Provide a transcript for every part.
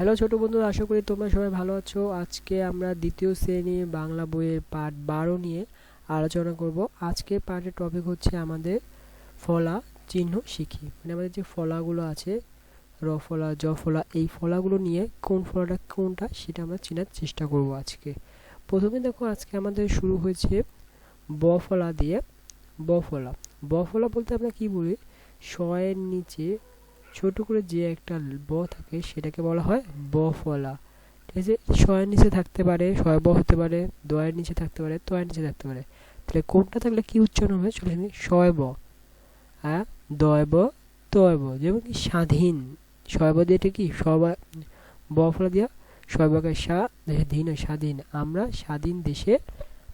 Hello ছোট বন্ধুরা, আশা করি তোমরা সবাই ভালো আছো। আজকে আমরা দ্বিতীয় শ্রেণি বাংলা বইয়ের পাঠ বারো নিয়ে আলোচনা করব। আজকে পাঠের টপিক হচ্ছে আমাদের ফলা, চিহ্ন শিখি মানে আমাদের যে ফলাগুলো আছে, র ফলা, জ ফলা, এই ফলাগুলো নিয়ে কোন ফলাটা কোনটা সেটা আমরা চেনার চেষ্টা করব আজকে। প্রথমে দেখো, আজকে আমাদের শুরু হয়েছে ব ফলা দিয়ে ব ফলা। ব ফলা বলতে আমরা কি বলি? শয়ের নিচে ছোট করে যে একটা ব থাকে, সেটাকে বলা হয় ব ফলা ঠিক আছে? শয়ের নিচে থাকতে পারে শয় ব হতে পারে, দয়ের নিচে থাকতে পারে, তয়ের নিচে থাকতে পারে। তাহলে কোনটা থাকলে কি উচ্চারণ হবে? চলে শুনি শয় ব। হ্যাঁ? দয় ব, তয় ব। যেমন কি স্বাধীন। শয় ব দিয়ে এটা কি? সবাই ব ফলা দিয়া। শয় বকে সা ধীন স্বাধীন। আমরা স্বাধীন দেশে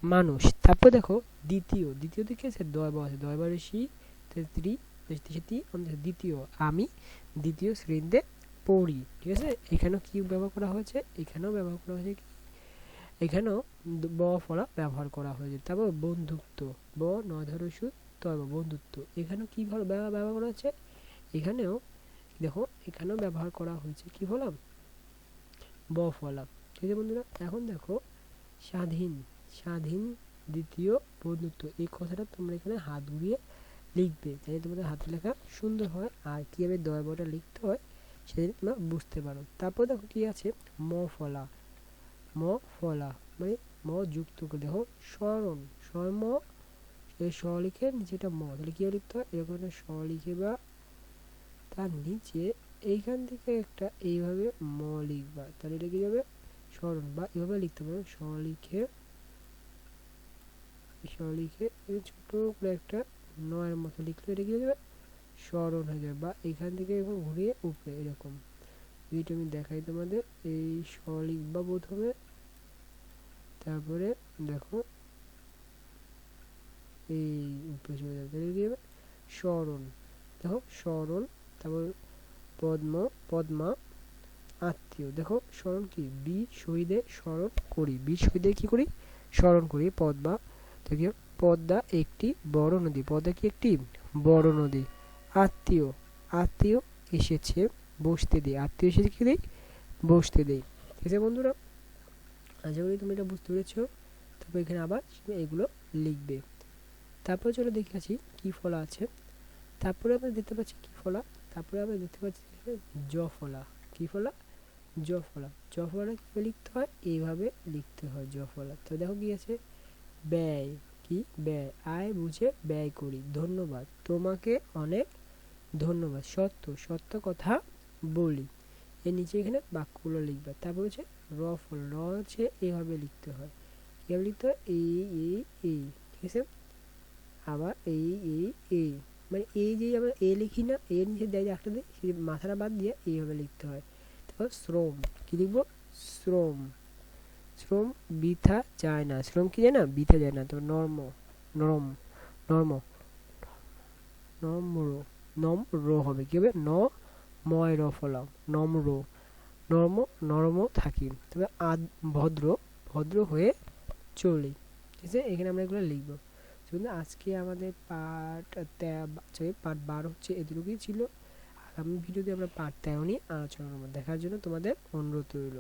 মানুষ। তারপর দেখো দ্বিতীয়। দ্বিতীয় দিকে আছে? দয় আছে। দয় ব ঋষি স্ত্রী সেটি আমাদের দ্বিতীয় আমি, দ্বিতীয় শ্রেণীতে পড়ি, ঠিক আছে? এখানেও কি ব্যবহার করা হয়েছে? এখানেও ব্যবহার করা হয়েছে কি? এখানেও ব ফলা ব্যবহার করা হয়েছে। তারপর বন্ধুত্ব, ব নয় ধরো সু বন্ধুত্ব। এখানেও কি ব্যবহার করা হচ্ছে এখানেও, দেখো, এখানেও ব্যবহার করা হয়েছে কি ফলাম? ব ফলা ঠিক আছে বন্ধুরা? এখন দেখো, স্বাধীন স্বাধীন দ্বিতীয় বন্ধুত্ব। এই কথাটা তোমরা এখানে হাত ঘুরিয়ে লিখবে। যাতে তোমাদের হাতের লেখা সুন্দর হয় আর কীভাবে দয় বটা লিখতে হয় সেটা তোমরা বুঝতে পারো। তারপর দেখো কি আছে? ম ফলা। ম ফলা মানে ম যুক্ত করে। দেখো, স্মরণ। স্বর্ম এই স লিখে নিচেটা ম। তাহলে কীভাবে লিখতে হয়? এরকম একটা স লিখে বা তার নিচে এইখান থেকে একটা এইভাবে ম লিখবা। তাহলে এটা কি যাবে স্মরণ বা এভাবে লিখতে পারো স লিখে স লিখে ছোট করে একটা নয়ের মতো লিখলে এটা কি হয়ে যাবে? স্মরণ হয়ে যাবে। বা এখান থেকে এরকম ঘুরিয়ে উপরে এরকম। যেটা আমি দেখাই তোমাদের, এই স লিখবা প্রথমে। তারপরে দেখো, এই উপরে চলে যাবে। তাহলে কি হবে? স্মরণ। দেখো, স্মরণ, তারপর পদ্ম, পদ্মা, আত্মীয়। দেখো, স্মরণ কি? বীর শহীদের স্মরণ করি। বীর শহীদের কি করি? স্মরণ করি, পদ্মা। দেখো পদ্মা একটি বড় নদী, পদ্মা কি একটি বড় নদী? আত্মীয় আত্মীয় এসেছে বসতে দেই। আত্মীয় এসেছে কি দেই? বসতে দেই। ঠিক আছে বন্ধুরা? আশা করি তুমি এটা বুঝতে পেরেছ। তারপর এখানে আবার এগুলো লিখবে। তারপরে চলো দেখে আছি কি ফলা আছে। তারপরে আমরা দেখতে পাচ্ছি কি ফলা? তারপরে আমরা দেখতে পাচ্ছি জ ফলা। কি ফলা? জ ফলা। জ ফলা কীভাবে লিখতে হয়? এইভাবে লিখতে হয় জ ফলা। তো দেখো কি আছে। ব্যয়। কি? ব্যয়। আয় বুঝে ব্যয় করি। ধন্যবাদ। তোমাকে অনেক ধন্যবাদ। সত্য সত্য কথা বলি। এর নিচে এখানে বাক্যগুলো লিখবে। তারপর হচ্ছে র ফল। র হচ্ছে এইভাবে লিখতে হয়। কীভাবে লিখতে হয়? এই এই এই ঠিক আছে? আবার এই এই এই মানে এই যে আমরা এ লিখি না এর নিচে দেয় একটা দিই সেই মাথাটা বাদ দিয়ে এইভাবে লিখতে হয়। তারপর শ্রম। কী লিখব? শ্রম। শ্রম বৃথা যায় না। শ্রম কি যায় না বৃথা যায় না তো, নর্ম, নরম, নর্ম নম্র নম্র হবে। কি হবে? ন ময় র ফলাম নম্র, নর্ম নরম থাকি। তবে আদ, ভদ্র ভদ্র হয়ে চলি। ঠিক আছে? এখানে আমরা এগুলো লিখব। কিন্তু আজকে আমাদের পার্ট সরি পার্ট বারো হচ্ছে এতটুকুই ছিল। আগামী ভিডিওতে আমরা পার্ট তেরো নিয়ে আলোচনা করব। দেখার জন্য তোমাদের অনুরোধ রইল।